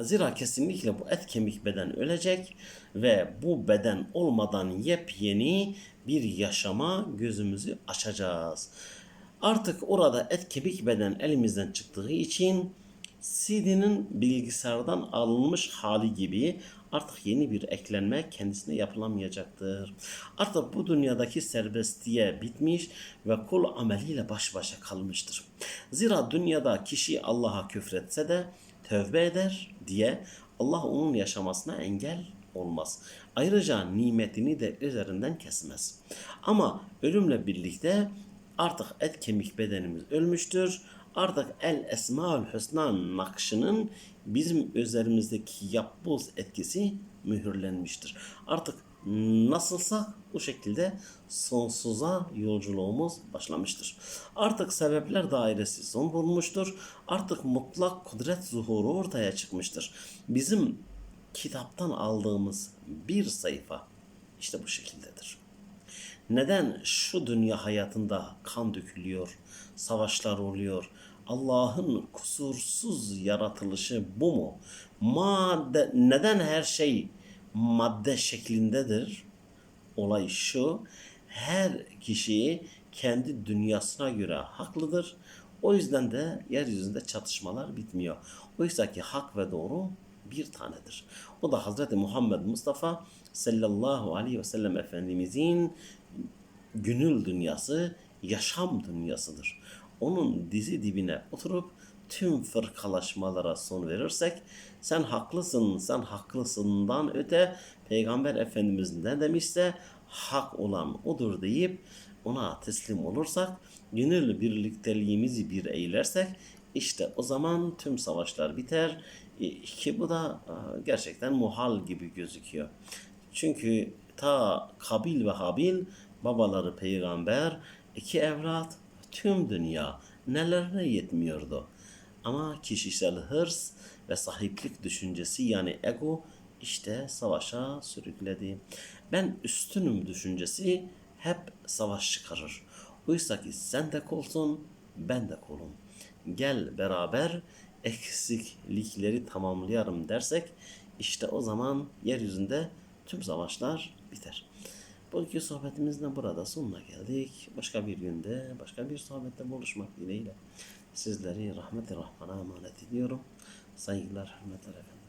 Zira kesinlikle bu et kemik beden ölecek ve bu beden olmadan yepyeni bir yaşama gözümüzü açacağız. Artık orada et kemik beden elimizden çıktığı için CD'nin bilgisayardan alınmış hali gibi artık yeni bir eklenme kendisine yapılamayacaktır. Artık bu dünyadaki serbestliğe bitmiş ve kul ameliyle baş başa kalmıştır. Zira dünyada kişi Allah'a küfretse de tövbe eder diye Allah onun yaşamasına engel olmaz. Ayrıca nimetini de üzerinden kesmez. Ama ölümle birlikte artık et kemik bedenimiz ölmüştür. Artık el esmaül hüsna nakşının bizim üzerimizdeki yapboz etkisi mühürlenmiştir. Artık nasılsa bu şekilde sonsuza yolculuğumuz başlamıştır. Artık sebepler dairesi son bulmuştur. Artık mutlak kudret zuhuru ortaya çıkmıştır. Bizim kitaptan aldığımız bir sayfa işte bu şekildedir. Neden şu dünya hayatında kan dökülüyor, savaşlar oluyor? Allah'ın kusursuz yaratılışı bu mu? Madde, neden her şey madde şeklindedir? Olay şu, her kişi kendi dünyasına göre haklıdır. O yüzden de yeryüzünde çatışmalar bitmiyor. Oysa ki hak ve doğru bir tanedir. O da Hazreti Muhammed Mustafa sallallahu aleyhi ve sellem Efendimizin gönül dünyası, yaşam dünyasıdır. Onun dizi dibine oturup tüm fırkalaşmalara son verirsek sen haklısın, sen haklısından öte Peygamber Efendimiz ne demişse hak olan odur deyip ona teslim olursak, gönül birlikteliğimizi bir eylersek işte o zaman tüm savaşlar biter E, ki bu da e, gerçekten muhal gibi gözüküyor. Çünkü ta Kabil ve Habil babaları peygamber, iki evlat, tüm dünya nelerine yetmiyordu. Ama kişisel hırs ve sahiplik düşüncesi yani ego işte savaşa sürükledi. Ben üstünüm düşüncesi hep savaş çıkarır. Oysa ki sen de kolsun, ben de kolum. Gel beraber eksiklikleri tamamlayalım dersek işte o zaman yeryüzünde tüm savaşlar biter. Bugünkü sohbetimizden burada sonuna geldik. Başka bir günde, başka bir sohbette buluşmak dileğiyle sizleri rahmeti rahmana emanet ediyorum. Saygılar, hürmetler efendim.